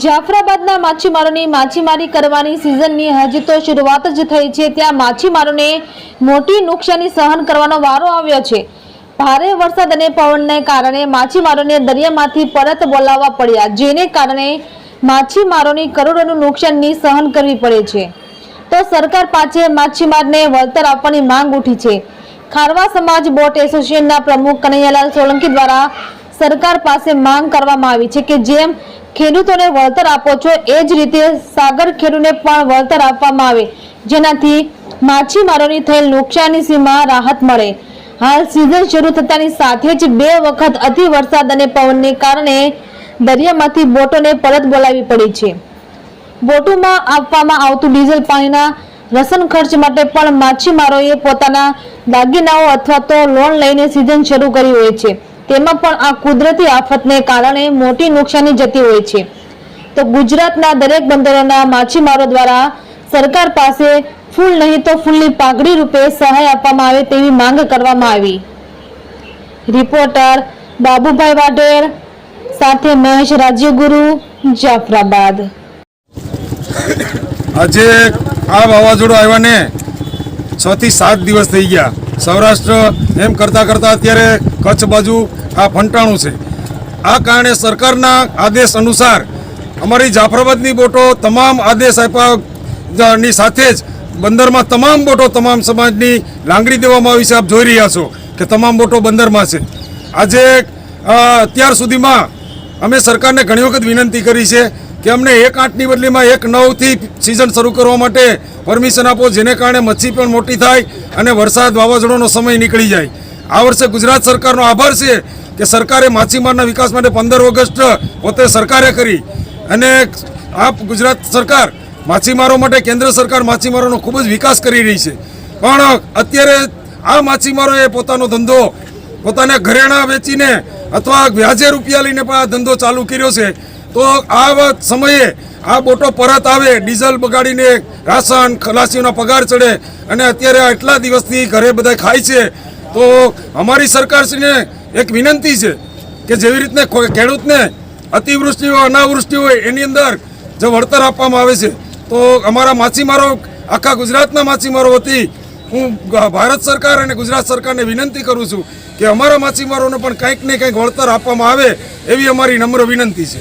જાફરાબાદના માછીમારોની માછીમારી કરવાની સિઝનની હજી તો શરૂઆત જ થઈ છે. ત્યાં માછીમારોને મોટી નુકસાની સહન કરવાનો વારો આવ્યો છે. ભારે વરસાદ અને પવનને કારણે માછીમારોને દરિયામાંથી પરત બોલાવવા પડ્યા, જેને કારણે માછીમારોની કરોડોનું નુકસાનની સહન કરવી પડે છે. તો સરકાર પાસે માછીમારને વળતર આપવાની માંગ ઉઠી છે. ખારવા સમાજ બોટ એસોસિએશનના પ્રમુખ કનૈયાલાલ સોલંકી દ્વારા સરકાર પાસે માંગ કરવામાં આવી છે કે જેમ ખેડૂતોને વળતર આપો છો, એ જ રીતે સાગર ખેડૂને પણ વળતર આપવામાં આવે. જેનાથી માછીમારોની થયેલ નુકસાની સીમા રાહત મળે. હાલ સિઝન શરૂ થતાની સાથે જ બે વખત અતિ વરસાદ અને પવનને કારણે દરિયામાંથી બોટોને પરત બોલાવી પડી છે. બોટોમાં આપવામાં આવતું ડીઝલ પાણીના રસન ખર્ચ માટે પણ માછીમારોએ પોતાના દાગીનાઓ અથવા તો લોન લઈને સિઝન શરૂ કરી હોય છે. તેમાં પણ આ કુદરતી આફતને કારણે મોટી નુકસાની જતી હોય છે. તો ગુજરાતના દરેક બંદરોના માછીમારો દ્વારા સરકાર પાસે ફૂલ નહીં તો ફૂલની પાઘડી રૂપે સહાય આપવામાં આવે તેવી માંગ કરવામાં આવી. રિપોર્ટર બાબુભાઈ વાઢેર, સાથે મહેશ રાજ્યગુરુ, જાફરાબાદ. આજે આ વાવાઝોડું આવ્યાને છ થી સાત દિવસ થઈ ગયા. સૌરાષ્ટ્ર એમ કરતાં કરતાં અત્યારે કચ્છ બાજુ આ ફંટાણું છે. આ કારણે સરકારના આદેશ અનુસાર અમારી જાફરાબાદની બોટો તમામ આદેશ આપ્યા સાથે જ બંદરમાં તમામ બોટો તમામ સમાજની લાંગડી દેવામાં આવી છે. આપ જોઈ રહ્યા છો કે તમામ બોટો બંદરમાં છે. આજે અત્યાર સુધીમાં અમે સરકારને ઘણી વખત વિનંતી કરી છે કે અમને એક આઠની બદલીમાં એક નવથી સિઝન શરૂ કરવા માટે પરમિશન આપો, જેને કારણે મચ્છી પણ મોટી થાય અને વરસાદ વાવાઝોડાનો સમય નીકળી જાય. આ વર્ષે ગુજરાત સરકારનો આભાર છે કે સરકારે માછીમારના વિકાસ માટે પંદર ઓગસ્ટ પોતે સરકારે કરી. અને આ ગુજરાત સરકાર માછીમારો માટે કેન્દ્ર સરકાર માછીમારોનો ખૂબ જ વિકાસ કરી રહી છે. પણ અત્યારે આ માછીમારોએ પોતાનો ધંધો પોતાના ઘરેણાં વેચીને અથવા વ્યાજે રૂપિયા લઈને પણ આ ધંધો ચાલુ કર્યો છે. તો આ સમયે આ બોટો પરત આવે, ડીઝલ બગાડીને રાશન, ખલાસીઓના પગાર ચડે અને અત્યારે આટલા દિવસથી ઘરે બધા ખાય છે. તો અમારી સરકારશ્રીને એક વિનંતી છે કે જેવી રીતને ખેડૂતને અતિવૃષ્ટિ હોય, અનાવૃષ્ટિ હોય, એની અંદર જો વળતર આપવામાં આવે છે, તો અમારા માછીમારો, આખા ગુજરાતના માછીમારો વતી હું ભારત સરકાર અને ગુજરાત સરકારને વિનંતી કરું છું કે અમારા માછીમારોને પણ કંઈક ને કંઈક વળતર આપવામાં આવે એવી અમારી નમ્ર વિનંતી છે.